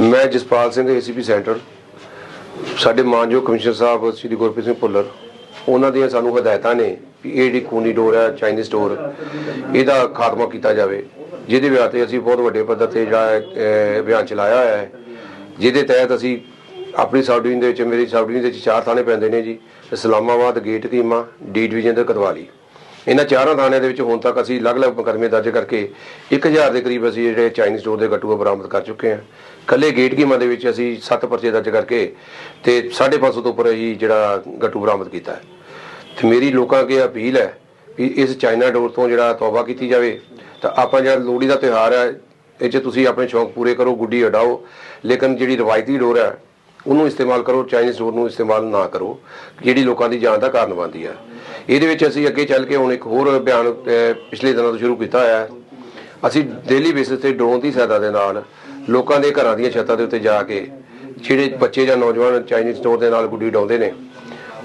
ਮੈਂ Jaspal Singh ACP centre ਸਾਡੇ ਮਾਨਯੋਗ ਕਮਿਸ਼ਨਰ ਸਾਹਿਬ, ਸ੍ਰੀ ਗੁਰਪ੍ਰੀਤ ਸਿੰਘ ਭੁੱਲਰ, ਉਹਨਾਂ ਦੀਆਂ ਸਾਨੂੰ ਹਦਾਇਤਾਂ ਨੇ ਕਿ ਇਹ ਜਿਹੜੀ ਖੂਨੀ ਡੋਰ ਹੈ, ਚਾਈਨੀਜ਼ ਡੋਰ, ਇਹਦਾ ਖਾਤਮਾ ਕੀਤਾ ਜਾਵੇ। ਜਿਹਦੇ ਵਿਆਹ ਤੇ ਅਸੀਂ ਬਹੁਤ ਵੱਡੇ ਪੱਧਰ ਤੇ ਜਿਹੜਾ ਅਭਿਆਨ ਚਲਾਇਆ ਹੋਇਆ ਹੈ। ਜਿਹਦੇ ਤਹਿਤ ਅਸੀਂ ਆਪਣੀ ਸਬ ਡਿਵੀਜ਼ਨ ਦੇ ਵਿੱਚ, ਮੇਰੀ ਸਬ ਡਿਵੀਜ਼ਨ ਦੇ ਵਿੱਚ ਚਾਰ ਥਾਣੇ ਪੈਂਦੇ ਨੇ ਜੀ, ਇਸਲਾਮਾਬਾਦ, ਗੇਟ ਕੀਮਾ ਡੀ ਡਿਵੀਜ਼ਨ ਤੇ ਕਦਵਾਲੀ ਇਹਨਾਂ ਚਾਰਾਂ ਥਾਣਿਆਂ ਦੇ ਵਿੱਚ ਹੁਣ ਤੱਕ ਅਸੀਂ ਅਲੱਗ-ਅਲੱਗ ਮੁਕੱਦਮੇ ਦਰਜ ਕਰਕੇ 1000 ਦੇ ਕਰੀਬ ਅਸੀਂ ਜਿਹੜੇ ਚਾਈਨੀਜ਼ ਡੋਰ ਦੇ ਗੱਟੂਆ ਬਰਾਮਦ ਕਰ ਚੁੱਕੇ ਹਾਂ। ਕੱਲੇ ਗੇਟ ਕੀਮਾ ਦੇ ਵਿੱਚ ਅਸੀਂ 7 ਪਰਚੇ ਦਰਜ ਕਰਕੇ ਤੇ 550 ਤੋਂ ਉੱਪਰ ਅਸੀਂ ਜਿਹੜਾ ਗੱਟੂ ਬਰਾਮਦ ਕੀਤਾ ਹੈ। ਤੇ ਮੇਰੀ ਲੋਕਾਂ ਅੱਗੇ ਅਪੀਲ ਹੈ ਵੀ ਇਸ ਚਾਈਨਾ ਡੋਰ ਤੋਂ ਜਿਹੜਾ ਤੌਬਾ ਕੀਤੀ ਜਾਵੇ। ਤਾਂ ਆਪਾਂ ਜਿਹੜਾ ਲੋਹੜੀ ਦਾ ਤਿਉਹਾਰ ਹੈ, ਇਹ 'ਚ ਤੁਸੀਂ ਆਪਣੇ ਸ਼ੌਂਕ ਪੂਰੇ ਕਰੋ, ਗੁੱਡੀ ਉਡਾਓ। ਲੇਕਿਨ ਜਿਹੜੀ ਰਵਾਇਤੀ ਡੋਰ ਹੈ ਉਹਨੂੰ ਇਸਤੇਮਾਲ ਕਰੋ ਚਾਈਨੀਜ਼ ਡੋਰ ਨੂੰ ਇਸਤੇਮਾਲ ਨਾ ਕਰੋ, ਜਿਹੜੀ ਲੋਕਾਂ ਦੀ ਜਾਨ ਦਾ ਕਾਰਨ ਬਣਦੀ ਹੈ ਇਹਦੇ ਵਿੱਚ ਅਸੀਂ ਅੱਗੇ ਚੱਲ ਕੇ ਹੁਣ ਇੱਕ ਹੋਰ ਅਭਿਆਨ ਪਿਛਲੇ ਦਿਨਾਂ ਤੋਂ ਸ਼ੁਰੂ ਕੀਤਾ ਹੋਇਆ। ਅਸੀਂ ਡੇਲੀ ਬੇਸਿਸ ਤੇ ਡਰੋਨ ਦੀ ਸਹਾਇਤਾ ਦੇ ਨਾਲ ਲੋਕਾਂ ਦੇ ਘਰਾਂ ਦੀਆਂ ਛੱਤਾਂ ਦੇ ਉੱਤੇ ਜਾ ਕੇ ਜਿਹੜੇ ਬੱਚੇ ਜਾਂ ਨੌਜਵਾਨ ਚਾਈਨੀਜ਼ ਸਟੋਰ ਦੇ ਨਾਲ ਗੁੱਡੀ ਉਡਾਉਂਦੇ ਨੇ,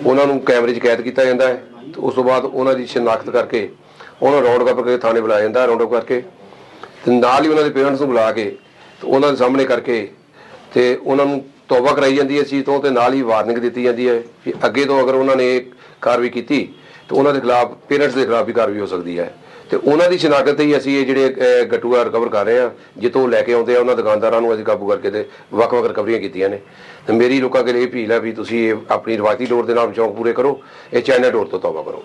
ਉਹਨਾਂ ਨੂੰ ਕੈਮਰੇ 'ਚ ਕੈਦ ਕੀਤਾ ਜਾਂਦਾ ਹੈ। ਉਸ ਤੋਂ ਬਾਅਦ ਉਹਨਾਂ ਦੀ ਸ਼ਨਾਖਤ ਕਰਕੇ ਉਹਨਾਂ ਰੌਂਡ ਅਪ ਕਰਕੇ ਥਾਣੇ ਬੁਲਾਇਆ ਜਾਂਦਾ ਰੌਂਡ ਅਪ ਕਰਕੇ। ਤੇ ਨਾਲ ਹੀ ਉਹਨਾਂ ਦੇ ਪੇਰੈਂਟਸ ਨੂੰ ਬੁਲਾ ਕੇ ਤੇ ਉਹਨਾਂ ਦੇ ਸਾਹਮਣੇ ਕਰਕੇ ਤੇ ਉਹਨਾਂ ਨੂੰ ਤੌਬਾ ਕਰਾਈ ਜਾਂਦੀ ਹੈ ਇਸ ਚੀਜ਼ ਤੋਂ ਤੇ ਨਾਲ ਹੀ ਵਾਰਨਿੰਗ ਦਿੱਤੀ ਜਾਂਦੀ ਹੈ ਕਿ ਅੱਗੇ ਤੋਂ ਅਗਰ ਉਹਨਾਂ ਨੇ ਕਾਰਵਾਈ ਕੀਤੀ ਤਾਂ ਉਹਨਾਂ ਦੇ ਖਿਲਾਫ ਪੇਰੈਂਟਸ ਦੇ ਖਿਲਾਫ ਵੀ ਕਾਰਵਾਈ ਹੋ ਸਕਦੀ ਹੈ। ਤੇ ਉਹਨਾਂ ਦੀ ਸ਼ਨਾਖਤ ਤੇ ਹੀ ਅਸੀਂ ਇਹ ਜਿਹੜੇ ਅਹ, ਗੱਟੂਆ ਰਿਕਵਰ ਕਰ ਰਹੇ ਹਾਂ ਜਿੱਥੋਂ ਲੈ ਕੇ ਆਉਂਦੇ ਆ ਉਹਨਾਂ ਦੁਕਾਨਦਾਰਾਂ ਨੂੰ ਅਸੀਂ ਕਾਬੂ ਕਰਕੇ ਤੇ ਵੱਖ-ਵੱਖ ਰਿਕਵਰੀਆਂ ਕੀਤੀਆਂ ਨੇ। ਤੇ ਮੇਰੀ ਲੋਕਾਂ ਕੋਲ ਇਹ ਅਪੀਲ ਹੈ ਵੀ ਤੁਸੀਂ ਇਹ ਆਪਣੀ ਰਵਾਇਤੀ ਡੋਰ ਦੇ ਨਾਲ ਚੌਂਕ ਪੂਰੇ ਕਰੋ ਇਹ ਚਾਈਨਾ ਡੋਰ ਤੋਂ ਤੌਬਾ ਕਰੋ।